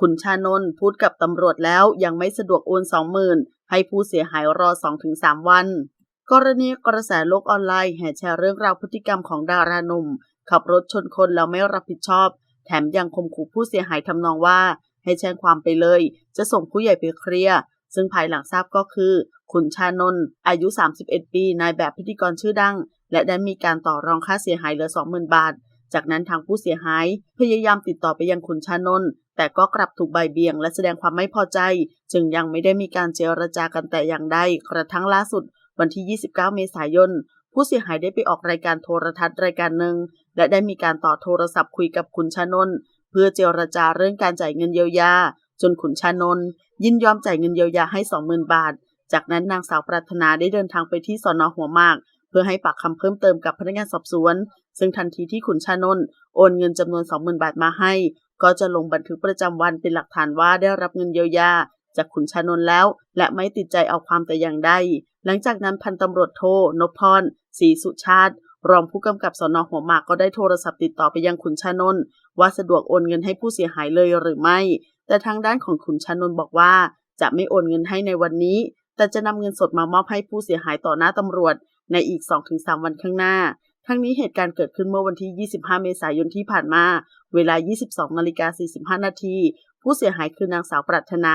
ขุนชานนท์พูดกับตำรวจแล้วยังไม่สะดวกโอนสองหมื่นให้ผู้เสียหายรอ 2-3 วัน กรณีกระแสโลกออนไลน์แห่แชร์เรื่องราวพฤติกรรมของดาราหนุ่ม ขับรถชนคนแล้วไม่รับผิดชอบ แถมยังข่มขู่ผู้เสียหายทำนองว่า ให้แจ้งความไปเลย จะส่งผู้ใหญ่ไปเคลียร์ซึ่งภายหลังทราบก็คือขุนชานนท์อายุ 31 ปีนายแบบพิธีกรชื่อดัง และได้มีการต่อรองค่าเสียหายเหลือ 20,000 บาท จากนั้นทางผู้เสียหาย พยายามติดต่อไปยังขุนชานนท์แต่ก็กลับถูกใบเบี่ยงและแสดงความไม่พอใจ จึงยังไม่ได้มีการเจรจากันแต่อย่างใดกระทั่งล่าสุด วันที่ 29 เมษายนผู้เสียหายได้ไปออกรายการโทรทัศน์รายการหนึ่ง และได้มีการต่อโทรศัพท์คุยกับขุนชานนท์เพื่อเจรจาเรื่องการจ่ายเงินเยียวยา จนขุนชานนท์ยินยอมจ่ายเงินเยียวยาให้ 20,000 บาท จากนั้นนางสาวปรารถนาได้เดินทางไปที่สอนอหัวมาก เพื่อให้ปากคำเพิ่มเติมกับพนักงานสอบสวน ซึ่งทันทีที่ขุนชานนท์โอนเงินจำนวน 20,000 บาทมาให้ ก็จะลงบันทึกประจำวันเป็นหลักฐานว่าได้รับเงินเยียวยาจากขุนชานนท์แล้ว และไม่ติดใจเอาความแต่อย่างใด หลังจากนั้นพันตำรวจโทนพพรศรีสุชาติ รองผู้กำกับสนหัวหมากก็ได้โทรศัพท์ติดต่อไปยังขุนชานนท์ว่าสะดวกโอนเงินให้ผู้เสียหายเลยหรือไม่ แต่ทางด้านของขุนชานนท์บอกว่า จะไม่โอนเงินให้ในวันนี้ แต่จะนำเงินสดมามอบให้ผู้เสียหายต่อหน้าตำรวจ ในอีก 2-3 วันข้างหน้า ทั้งนี้เหตุการณ์เกิดขึ้นเมื่อวันที่ 25 เมษายนที่ผ่านมา เวลา 22นาฬิกา45 นาที ผู้เสียหายคือนางสาวปรารถนา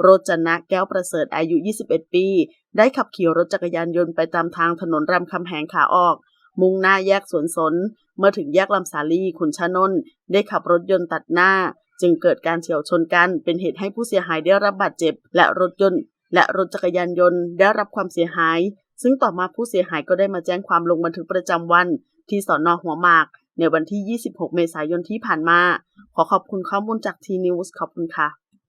โรจนะแก้วประเสริฐอายุ 21 ปี ได้ขับขี่รถจักรยานยนต์ไปตามทางถนนรามคำแหงขาออก มุ่งหน้าแยกสวนสน เมื่อถึงแยกลำสาลีขุนชนนท์ได้ขับรถยนต์ตัดหน้า จึงเกิดการเฉียวชนกัน เป็นเหตุให้ผู้เสียหายได้รับบาดเจ็บ และรถยนต์และรถจักรยานยนต์ได้รับความเสียหาย ซึ่งต่อมาผู้เสียหายก็ได้มาแจ้งความลงบันทึกประจำวัน ที่สอนอหัวหมาก ในวันที่ 26 เมษายนที่ผ่านมา ขอขอบคุณข้อมูลจากทีนิวส์ขอบคุณค่ะ